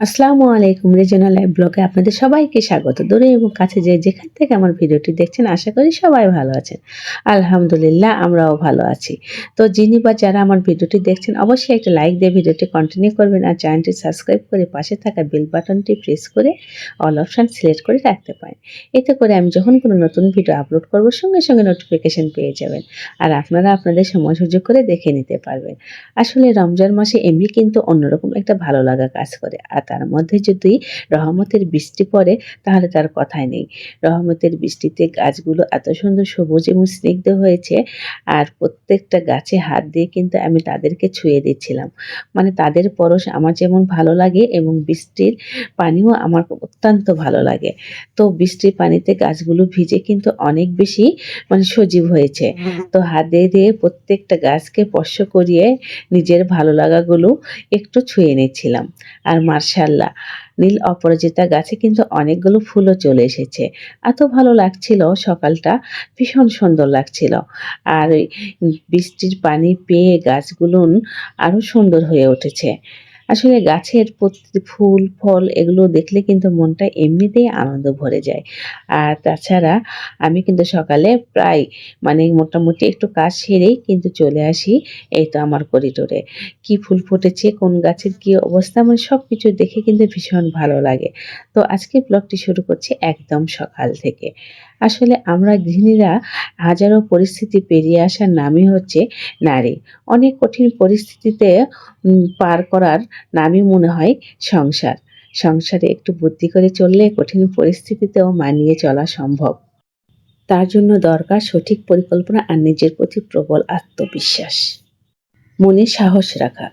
আসসালামু আলাইকুম regional live ব্লগে আপনাদের সবাইকে স্বাগত। দূরে এবং কাছে যে যেখান থেকে আমার ভিডিওটি দেখছেন, আশা করি সবাই ভালো আছেন। আলহামদুলিল্লাহ, আমরাও ভালো আছি। তো যিনি বা যারা আমার ভিডিওটি দেখছেন, অবশ্যই একটা লাইক দিয়ে ভিডিওটি কন্টিনিউ করবেন আর চ্যানেলটি সাবস্ক্রাইব করে পাশে থাকা বেল বাটনটি প্রেস করে অল অপশান সিলেক্ট করে রাখতে পারেন। এতে করে আমি যখন কোনো নতুন ভিডিও আপলোড করব, সঙ্গে সঙ্গে নোটিফিকেশন পেয়ে যাবেন আর আপনারা আপনাদের সময় সুযোগ করে দেখে নিতে পারবেন। আসলে রমজান মাসে এমনি কিন্তু অন্যরকম একটা ভালো লাগা কাজ করে। আর তার মধ্যে যদি রহমতের বৃষ্টি পড়ে, তাহলে তার কথাই নেই। রহমতের বৃষ্টিতে গাছগুলো এত সুন্দর সবুজ এবং স্নিগ্ধ হয়েছে, আর প্রত্যেকটা গাছে হাত দিয়ে কিন্তু আমি তাদেরকে ছুঁয়ে দিচ্ছিলাম। মানে তাদের পরশ আমার যেমন ভালো লাগে এবং বৃষ্টির পানিও আমার অত্যন্ত ভালো লাগে। তো বৃষ্টির পানিতে গাছগুলো ভিজে কিন্তু অনেক বেশি মানে সজীব হয়েছে। তো হাত দিয়ে দিয়ে প্রত্যেকটা গাছকে স্পর্শ করিয়ে নিজের ভালো লাগাগুলো একটু ছুঁয়ে নিচ্ছিলাম। আর মার্শাল্লাহ নীল অপরাজিতা গাছে কিন্তু অনেকগুলো ফুলও চলে এসেছে। এত ভালো লাগছিল সকালটা, ভীষণ সুন্দর লাগছিল। আর বৃষ্টির পানি পেয়ে গাছগুলো আরও সুন্দর হয়ে উঠেছে। আসলে গাছের প্রতি ফুল, ফল এগুলো দেখলে কিন্তু মনটা এমনিতেই আনন্দ ভরে যায়। আর তাছাড়া আমি কিন্তু সকালে প্রায় মানে মোটামুটি একটু কাজ সেরেই কিন্তু চলে আসি এই তো আমার করিডোরে কি ফুল ফুটেছে, কোন গাছের কি অবস্থা মানে সব কিছু দেখে কিন্তু ভীষণ ভালো লাগে। তো আজকে ব্লগটি শুরু করছি একদম সকাল থেকে। আসলে আমরা গৃহিণীরা হাজারো পরিস্থিতি পেরিয়ে আসার নামই হচ্ছে নারী। অনেক কঠিন পরিস্থিতিতে পার করার নামই মনে হয় সংসার। সংসারে একটু বুদ্ধি করে চললে কঠিন পরিস্থিতিতেও মানিয়ে চলা সম্ভব। তার জন্য দরকার সঠিক পরিকল্পনা আর নিজের প্রতি প্রবল আত্মবিশ্বাস। মনে সাহস রাখা।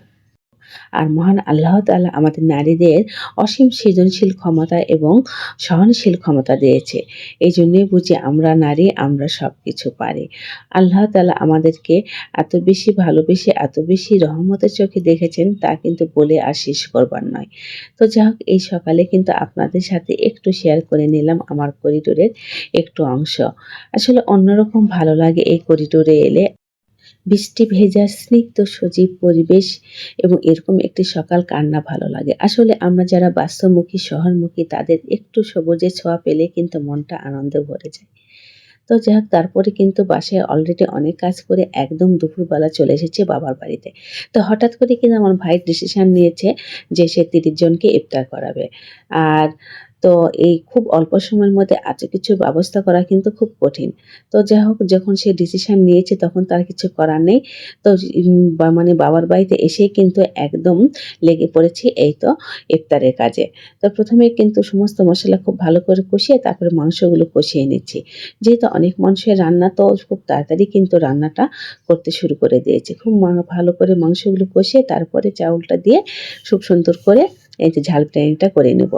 আর মহান আল্লাহ তাআলা আমাদের নারীদের অসীম সৃজনশীল ক্ষমতা এবং সহনশীল ক্ষমতা দিয়েছে। এই জন্যই বুঝি আমরা নারী, আমরা সব কিছু পারি। আল্লাহ তাআলা আমাদেরকে এত বেশি ভালোবেসে, এত বেশি রহমতের চোখে দেখেছেন তা কিন্তু বলে আর শেষ করবার নয়। তো যাই হোক এই সকালে কিন্তু আপনাদের সাথে একটু শেয়ার করে নিলাম আমার করিডোরের একটু অংশ। আসলে অন্যরকম ভালো লাগে এই করিডোরে এলে। বৃষ্টি ভেজা, স্নিগ্ধ, সজীব পরিবেশ এবং এরকম একটি সকাল কান্না ভালো লাগে। আসলে আমরা যারা বাস্তবমুখী, শহরমুখী, তাদের একটু সবুজে ছোঁয়া পেলে কিন্তু মনটা আনন্দে ভরে যায়। তো যাই হোক, তারপরে কিন্তু বাসায় অলরেডি অনেক কাজ করে একদম দুপুরবেলা চলে এসেছে বাবার বাড়িতে। তো হঠাৎ করে কিন্তু আমার ভাই ডিসিশন নিয়েছে যে সে তিরিশ জনকে ইফতার করাবে। আর তো এই খুব অল্প সময়ের মধ্যে এত কিছু ব্যবস্থা করা কিন্তু খুব কঠিন। তো যাই হোক, যখন সে ডিসিশন নিয়েছে তখন তার কিছু করার নেই। তো মানে বাবার বাড়িতে এসেই কিন্তু একদম লেগে পড়েছি এই তো ইফতারের কাজে। তো প্রথমে কিন্তু সমস্ত মশলা খুব ভালো করে কষিয়ে তারপরে মাংসগুলো কষিয়ে নিচ্ছি। যেহেতু অনেক মানুষের রান্না তো খুব তাড়াতাড়ি কিন্তু রান্নাটা করতে শুরু করে দিয়েছে। খুব ভালো করে মাংসগুলো কষিয়ে তারপরে চাউলটা দিয়ে খুব সুন্দর করে এই যে ঝাল বিরিয়ানিটা করে নেব।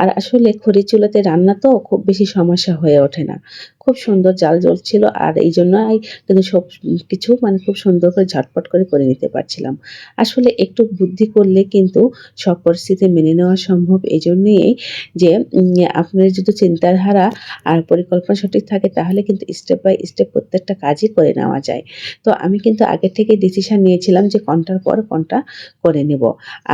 আর আসলে খড়ি চুলাতে রান্না তো খুব বেশি সমস্যা হয়ে ওঠে না। খুব সুন্দর জাল জ্বলছিল আর এই জন্য কিন্তু সব কিছু মানে খুব সুন্দর করে ঝটপট করে করে নিতে পারছিলাম। আসলে একটু বুদ্ধি করলে কিন্তু সব পরিস্থিতি মেনে নেওয়া সম্ভব। এই জন্যই যে আপনার যদি চিন্তাধারা আর পরিকল্পনা সঠিক থাকে তাহলে কিন্তু স্টেপ বাই স্টেপ প্রত্যেকটা কাজই করে নেওয়া যায়। তো আমি কিন্তু আগে থেকে ডিসিশান নিয়েছিলাম যে কোনটার পর কোনটা করে নেব।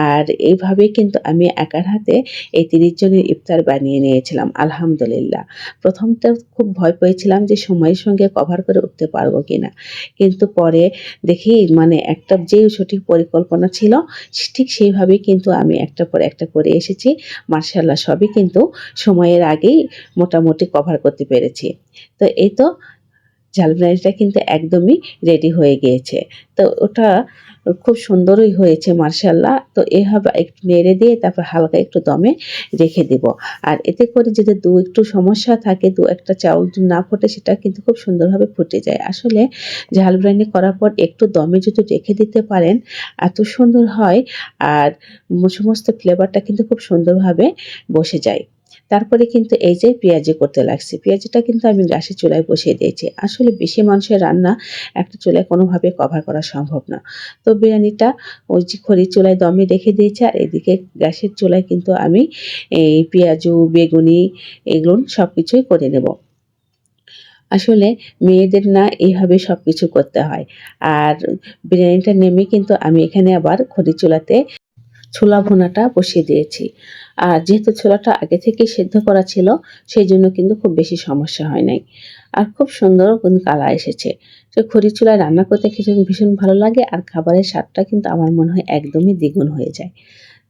আর এইভাবেই কিন্তু আমি একার হাতে এই তিরিশ জনের ইফতার বানিয়ে নিয়েছিলাম, আলহামদুলিল্লাহ। প্রথমটা খুব ভয় পেয়েছিলাম যে সময়ের সঙ্গে কভার করে উঠতে পারব কিনা। কিন্তু পরে দেখি মানে একটা যে সঠিক পরিকল্পনা ছিল, ঠিক সেইভাবেই কিন্তু আমি একটা পর একটা করে এসেছি। মার্শাল্লাহ সবই কিন্তু সময়ের আগেই মোটামুটি কভার করতে পেরেছি। তো এই তো ঝালমুড়িটা কিন্তু একদমই রেডি হয়ে গিয়েছে। তো ওটা খুব সুন্দরই হয়েছে মার্শাল্লাহ তো এভাবে একটু নেড়ে দিয়ে তারপর হালকা একটু দমে রেখে দেব। আর এতে করে যদি দু একটু সমস্যা থাকে, দু একটা চাউল না ফোটে, সেটা কিন্তু খুব সুন্দরভাবে ফুটে যায়। আসলে ঝাল বিরিয়ানি করার পর একটু দমে যদি রেখে দিতে পারেন, এত সুন্দর হয়। আর সমস্ত ফ্লেভারটা কিন্তু খুব সুন্দরভাবে বসে যায়। তারপরে কিন্তু এই যে পেঁয়াজি করতে লাগছে। পেঁয়াজিটা কিন্তু আমি গ্যাসের চুলায় বসিয়ে দিয়েছি। আসলে বেশি মানুষের রান্না একটা চুলায় কোনোভাবে কভার করা সম্ভব না। তো বিরিয়ানিটা ওই যে খড়ির চুলায় দমে রেখে দিয়েছি আর এদিকে গ্যাসের চুলায় কিন্তু আমি এই পেঁয়াজু, বেগুনি এগুলো সব কিছুই করে নেব। আসলে মেয়েদের না এইভাবে সব কিছু করতে হয়। আর বিরিয়ানিটা নেমে কিন্তু আমি এখানে আবার খড়ি চুলাতে ছোলা ভুনাটা বসিয়ে দিয়েছি। আর যেহেতু ছোলাটা আগে থেকেই সেদ্ধ করা ছিল সেই জন্য কিন্তু খুব বেশি সমস্যা হয় নাই। আর খুব সুন্দর কিন্তু কালা এসেছে। তো খড়ি চুলায় রান্না করতে খেতে ভীষণ ভালো লাগে, আর খাবারের স্বাদটা কিন্তু আমার মনে হয় একদমই দ্বিগুণ হয়ে যায়।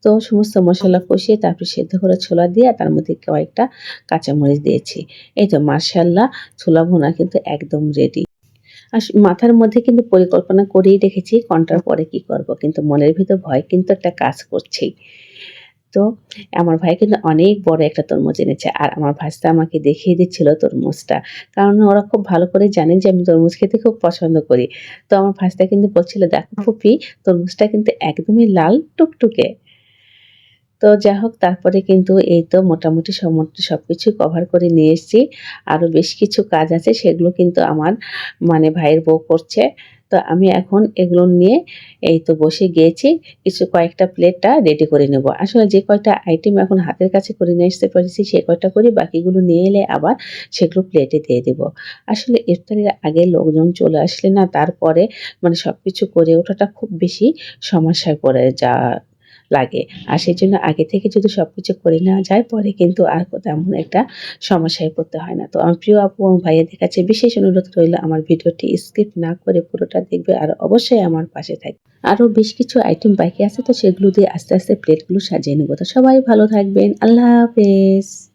তো সমস্ত মশলা কষিয়ে তারপর সেদ্ধ করে ছোলা দিয়ে তার মধ্যে কয়েকটা কাঁচামরিচ দিয়েছি। এই তো মার্শাল্লাহ ছোলা ভুনা কিন্তু একদম রেডি আর মাথার মধ্যে কিন্তু পরিকল্পনা করেই রেখেছি কোনটার পরে কি করব? কিন্তু মনের ভিতর ভয় কিন্তু একটা কাজ করছেই। তো আমার ভাই কিন্তু অনেক বড় একটা তরমুজ এনেছে আর আমার ভাইস্তা আমাকে দেখিয়ে দিচ্ছিল তরমুজটা। কারণ ওরা খুব ভালো করে জানে যে আমি তরমুজ খেতে খুব পছন্দ করি। তো আমার ভাইস্তা কিন্তু বলছিল দেখো ফুপি তরমুজটা কিন্তু একদমই লাল টুকটুকে। তো যাই হোক, তারপরে কিন্তু এই তো মোটামুটি সমস্ত সব কিছু কভার করে নিয়ে এসেছি। আরও বেশ কিছু কাজ আছে, সেগুলো কিন্তু আমার মানে ভাইয়ের বউ করছে। তো আমি এখন এগুলো নিয়ে এই তো বসে গিয়েছি, কিছু কয়েকটা প্লেটটা রেডি করে নেব। আসলে যে কয়টা আইটেম এখন হাতের কাছে করে নিয়ে আসতে পেরেছি, সে কয়টা করি, বাকিগুলো নিয়ে এলে আবার সেগুলো প্লেটে দিয়ে দেব। আসলে ইফতারের আগে লোকজন চলে আসলে না, তারপরে মানে সব কিছু করে ওঠাটা খুব বেশি সমস্যায় পড়ে যা লাগে। আর সেই জন্য আগে থেকে যদি সব কিছু করে নেওয়া যায়, পরে কিন্তু আর তেমন একটা সমস্যায় পড়তে হয় না। তো আমার প্রিয় আপু এবং ভাইয়াদের কাছে বিশেষ অনুরোধ রইল আমার ভিডিওটি স্কিপ না করে পুরোটা দেখবে আর অবশ্যই আমার পাশে থাকবে। আরও বেশ কিছু আইটেম বাকি আছে, তো সেগুলো দিয়ে আস্তে আস্তে প্লেটগুলো সাজিয়ে নেব। তো সবাই ভালো থাকবেন। আল্লাহ হাফেজ।